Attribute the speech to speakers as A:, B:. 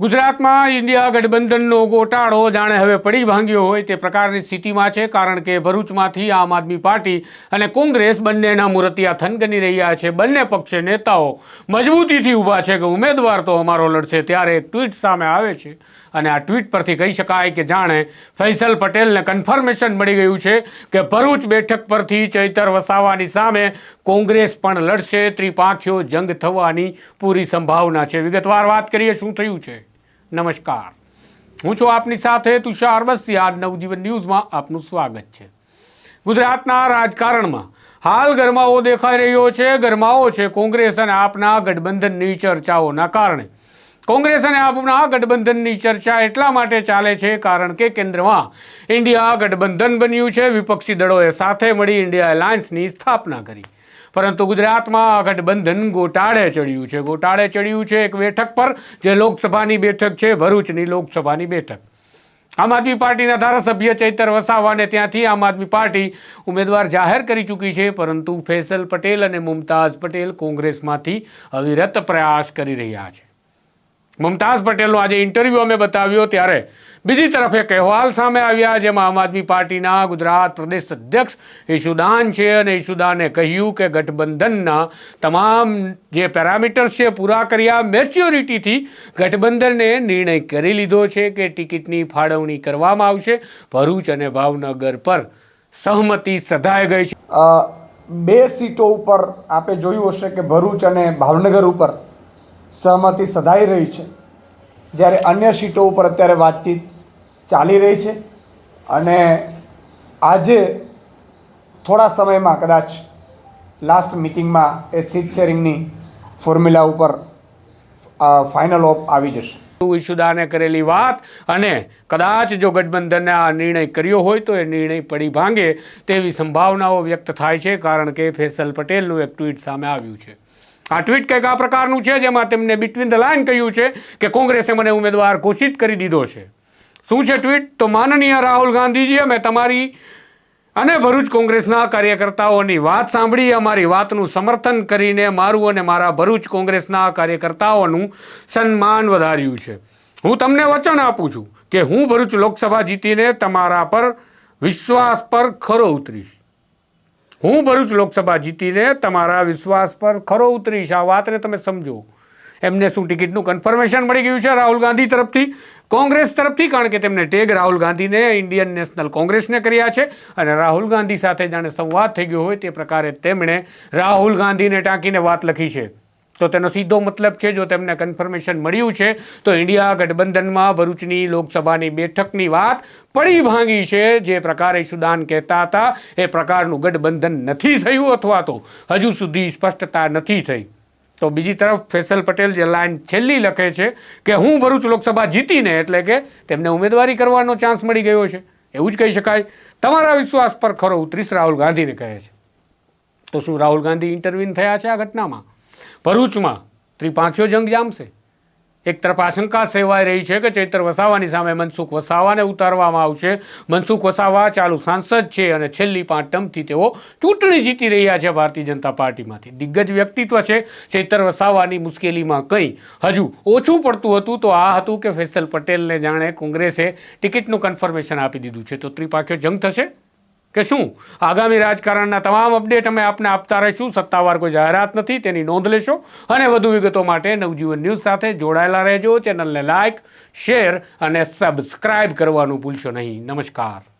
A: ગુજરાતમાં ઇન્ડિયા ગઠબંધનનો ગોટાળો જાણે હવે પડી ભાંગ્યો હોય તે પ્રકારની સ્થિતિમાં છે, કારણ કે ભરૂચમાંથી આમ આદમી પાર્ટી અને કોંગ્રેસ બંનેના મૂર્તિયા થનગની રહ્યા છે. બંને પક્ષે નેતાઓ મજબૂતીથી ઊભા છે કે ઉમેદવાર તો અમારો લડશે ત્યારે એક ટ્વીટ સામે આવે છે અને આ ટ્વીટ પરથી કહી શકાય કે જાણે ફૈસલ પટેલને કન્ફર્મેશન મળી ગયું છે કે ભરૂચ બેઠક પરથી ચૈતર વસાવાની સામે કોંગ્રેસ પણ લડશે. ત્રિપાંખીઓ જંગ થવાની પૂરી સંભાવના છે. વિગતવાર વાત કરીએ શું થયું છે? નમસ્કાર. હું છું આપની સાથે તુષાર બસિયા નવજીવન ન્યૂઝમાં આપનું સ્વાગત છે. ગુજરાતના રાજકારણમાં હાલ ગરમાવો દેખાઈ રહ્યો છે. ગરમાવો છે કોંગ્રેસ અને આપના ગઠબંધનની ચર્ચાઓના કારણે. કોંગ્રેસ અને આપના ગઠબંધનની ચર્ચા એટલા માટે ચાલે છે કારણ કે કેન્દ્રમાં ઇન્ડિયા ગઠબંધન બન્યું છે. વિપક્ષી દળોએ સાથે મળી ઇન્ડિયા એલાયન્સની સ્થાપના કરી. પરંતુ ગુજરાતમાં ગઠબંધન ગોટાળે ચડ્યું છે. ગોટાળે ચડ્યું છે એક બેઠક પર, જે લોકસભાની બેઠક છે, ભરૂચની લોકસભાની બેઠક. આમ આદમી પાર્ટીના ધારાસભ્ય ચૈતર વસાવાને ત્યાંથી આમ આદમી પાર્ટી ઉમેદવાર જાહેર કરી ચૂકી છે, પરંતુ ફૈસલ પટેલ અને મુમતાઝ પટેલ કોંગ્રેસમાંથી અવિરત પ્રયાસ કરી રહ્યા છે. મુમતાઝ પટેલનો આજે ઇન્ટરવ્યૂ અમે બતાવ્યો ત્યારે બીજી તરફ એક અહેવાલ સામે આવ્યા જેમાં આમ આદમી પાર્ટીના ગુજરાત પ્રદેશ અધ્યક્ષ ઈશુદાન છે અને ઈશુદાને કહ્યું કે ગઠબંધનના તમામ જે પેરામીટર્સ છે પૂરા કર્યા મેચ્યોરિટીથી ગઠબંધને નિર્ણય કરી લીધો છે કે ટિકિટની ફાળવણી કરવામાં આવશે. ભરૂચ અને ભાવનગર પર સહમતિ સધાઈ ગઈ છે.
B: બે સીટો ઉપર આપે જોયું હશે કે ભરૂચ અને ભાવનગર ઉપર સહમતિ સધાઈ રહી છે. જ્યારે અન્ય સીટો ઉપર અત્યારે વાતચીત ચાલી રહી છે અને આજે થોડા સમયમાં કદાચ લાસ્ટ મિટિંગમાં એ સીટ શેરિંગની ફોર્મ્યુલા ઉપર ફાઇનલ ઓફ આવી જશે.
A: ઈશુદાને કરેલી વાત અને કદાચ જો ગઠબંધને આ નિર્ણય કર્યો હોય તો એ નિર્ણય પડી ભાંગે તેવી સંભાવનાઓ વ્યક્ત થાય છે કારણ કે ફેસલ પટેલનું એક ટ્વીટ સામે આવ્યું છે. આ ટ્વીટ કંઈક આ પ્રકારનું છે જેમાં તેમને બિટવીન ધ લાઇન કહ્યું છે કે કોંગ્રેસે મને ઉમેદવાર ઘોષિત કરી દીધો છે. શું છે ટ્વીટ તો માનનીય રાહુલ ગાંધીજી અમે તમારી અને ભરૂચ કોંગ્રેસના કાર્યકર્તાઓની વાત સાંભળી, અમારી વાતનું સમર્થન કરીને મારું અને મારા ભરૂચ કોંગ્રેસના કાર્યકર્તાઓનું સન્માન વધાર્યું છે. હું તમને વચન આપું છું કે હું ભરૂચ લોકસભા જીતીને તમારા પર વિશ્વાસ પર ખરો ઉતરીશ. હું ભરૂચ લોકસભા જીતીને તમારા વિશ્વાસ પર ખરો ઉતરીશ. આ વાતને તમે સમજો. એમને શું ટિકિટનું કન્ફર્મેશન મળી ગયું છે રાહુલ ગાંધી તરફથી? કોંગ્રેસ તરફથી, કારણ કે તેમને ટેગ રાહુલ ગાંધીને ઇન્ડિયન નેશનલ કોંગ્રેસને કર્યા છે અને રાહુલ ગાંધી સાથે જાણે સંવાદ થઈ ગયો હોય તે પ્રકારે તેમણે રાહુલ ગાંધીને ટાંકીને વાત લખી છે. તો તેનો સીધો મતલબ છે, જો તેમને કન્ફર્મેશન મળ્યું છે, તો ઇન્ડિયા ગઠબંધનમાં ભરૂચની લોકસભાની બેઠકની વાત પડી ભાંગી છે. જે પ્રકારે સુદાન કહેતા હતા, એ પ્રકારનું ગઠબંધન નથી થયું અથવા તો હજુ સુધી સ્પષ્ટતા નથી થઈ. તો બીજી તરફ ફેસલ પટેલ જે લાઈન છેલ્લી લખે છે કે હું ભરૂચ લોકસભા જીતીને એટલે કે તેમને ઉમેદવારી કરવાનો ચાન્સ મળી ગયો છે. એવું જ કહી શકાય. તમારા વિશ્વાસ પર ખરો ઉતરીશ, રાહુલ ગાંધીને કહે છે. તો શું રાહુલ ગાંધી ઇન્ટરવ્યુન થયા છે આ ઘટનામાં? ભરૂચમાં ત્રિપાંખીઓ જંગ જામશે. એક તરફ આશંકા સેવાઈ રહી છે કે ચૈતર વસાવાની સામે મનસુખ વસાવાને ઉતારવામાં આવશે. મનસુખ વસાવા ચાલુ સાંસદ છે અને છેલ્લી પાંચ ટર્મથી તેઓ ચૂંટણી જીતી રહ્યા છે ભારતીય જનતા પાર્ટીમાંથી. દિગ્ગજ વ્યક્તિત્વ છે. ચૈતર વસાવાની મુશ્કેલીમાં કંઈ હજુ ઓછું પડતું હતું તો આ હતું કે ફૈસલ પટેલને જાણે કોંગ્રેસે ટિકિટનું કન્ફર્મેશન આપી દીધું છે. તો ત્રિપાખ્યો જંગ થશે? કે શું? આગામી રાજકારણના તમામ અપડેટ અમે આપને આપતા રહીશું. સત્તાવાર કોઈ જાહેરાત નથી, તેની નોંધ લેશો. અને વધુ વિગતો માટે નવજીવન ન્યૂઝ સાથે જોડાયેલા રહેજો. ચેનલને લાઇક શેર અને સબસ્ક્રાઇબ કરવાનું ભૂલશો નહીં. નમસ્કાર.